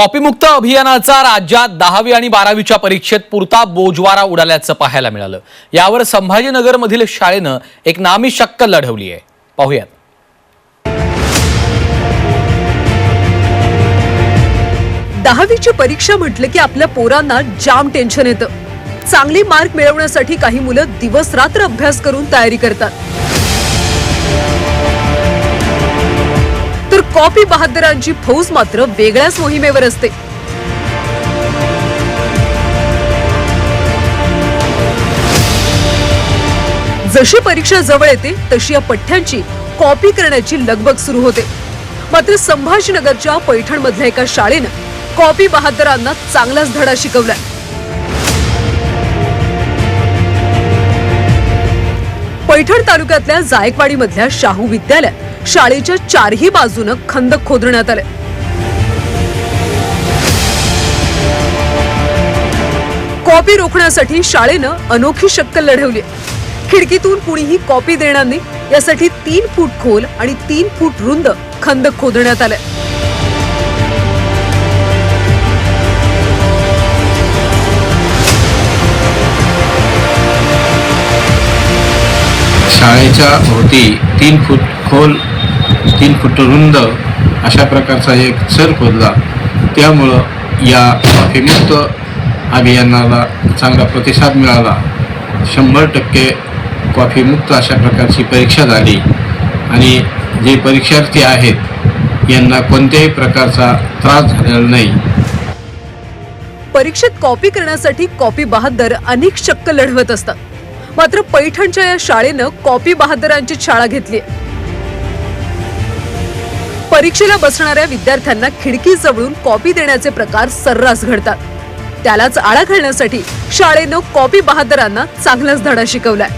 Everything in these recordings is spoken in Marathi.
कॉपीमुक्त अभियानाचा राज्यात दहावी आणि बारावीच्या परीक्षेत पुरता बोजवारा उडाल्याचं पाहायला मिळालं. यावर संभाजीनगरमधील शाळेनं एक नामी शक्कल लढवली आहे. पाहूयात. दहावीची परीक्षा म्हटलं की आपल्या पोरांना जाम टेन्शन येतं. चांगली मार्क मिळवण्यासाठी काही मुलं दिवस रात्र अभ्यास करून तयारी करतात. कॉपी बहादरांची फौज मात्र वेगळ्याच मोहिमेवर असते. जशी परीक्षा जवळ येते तशी या पठ्यांची कॉपी करण्याची लगबग सुरू होते. मात्र संभाजीनगरच्या पैठणमधल्या एका शाळेनं कॉपी बहादरांना चांगलाच धडा शिकवलाय पैठण तालुक्यातल्या जायकवाडी मधल्या शाहू विद्यालयात शाळेच्या चारही बाजूनं खंदक खोदण्यात आले. कॉपी रोखण्यासाठी शाळेनं अनोखी शक्कल लढवली खिडकीतून कुणीही कॉपी देणार नाही यासाठी तीन फूट खोल आणि तीन फूट रुंद खंदक खोदण्यात आले. शाळेच्या भोवती तीन फूट खोल तीन फूट रुंद अशा प्रकारचा एक चर खोदला. त्यामुळं या कॉफीमुक्त अभियानाला चांगला प्रतिसाद मिळाला. शंभर टक्के कॉफीमुक्त अशा प्रकारची परीक्षा झाली. आणि जे परीक्षार्थी आहेत यांना कोणत्याही प्रकारचा त्रास झालेला नाही. परीक्षेत कॉपी करण्यासाठी कॉपी बहादर अनेक शक्क लढवत असतात. मात्र पैठणच्या या शाळेनं कॉपी बहादरांची शाळा घेतली परीक्षेला बसणाऱ्या विद्यार्थ्यांना खिडकी जवळून कॉपी देण्याचे प्रकार सर्रास घडतात. त्यालाच आळा घालण्यासाठी शाळेनं कॉपी बहादरांना चांगलाच धडा शिकवलाय.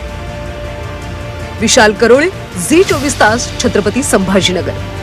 विशाल करोळे झी चोवीस तास छत्रपती संभाजीनगर.